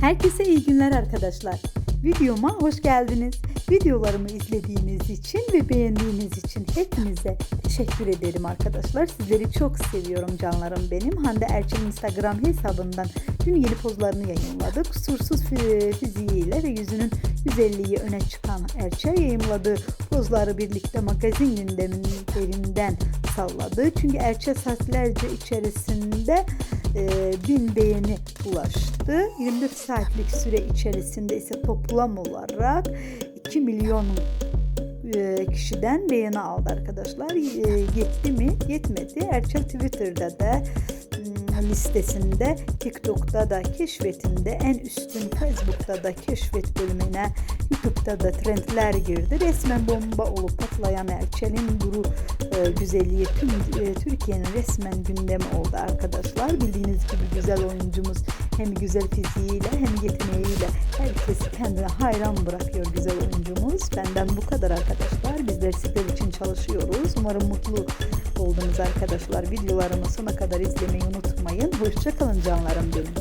Herkese iyi günler arkadaşlar. Videoma hoş geldiniz. Videolarımı izlediğiniz için ve beğendiğiniz için hepinize teşekkür ederim arkadaşlar. Sizleri çok seviyorum canlarım benim. Hande Erçel Instagram hesabından dün yeni pozlarını yayınladı. Kusursuz fi- fiziğiyle ve yüzünün güzelliği öne çıkan Erçel yayınladığı pozları birlikte magazin gündemlerinden salladı. Çünkü Erçel saatlerce içerisinde bin beğeni ulaştı. 24 saatlik süre içerisinde ise toplam olarak 2 milyon e, kişiden beğeni aldı arkadaşlar. E, yetti mi? Yetmedi. Erçel Twitter'da da listesinde, TikTok'ta da keşfetinde, en üstün Facebook'ta da keşfet bölümüne, YouTube'da da trendler girdi. Resmen bomba olup patlayan Erçel'in duru e, güzelliği tüm e, Türkiye'nin resmen gündemi oldu arkadaşlar. Bildiğiniz gibi güzel oyuncumuz hem güzel fiziğiyle hem yeteneğiyle herkesi kendine hayran bırakıyor güzel oyuncumuz. Benden bu kadar arkadaşlar. Bizler sizler için çalışıyoruz. Umarım mutlu oldunuz arkadaşlar. Videolarımı sona kadar izlemeyi unutmayın. Hoşçakalın canlarım benim.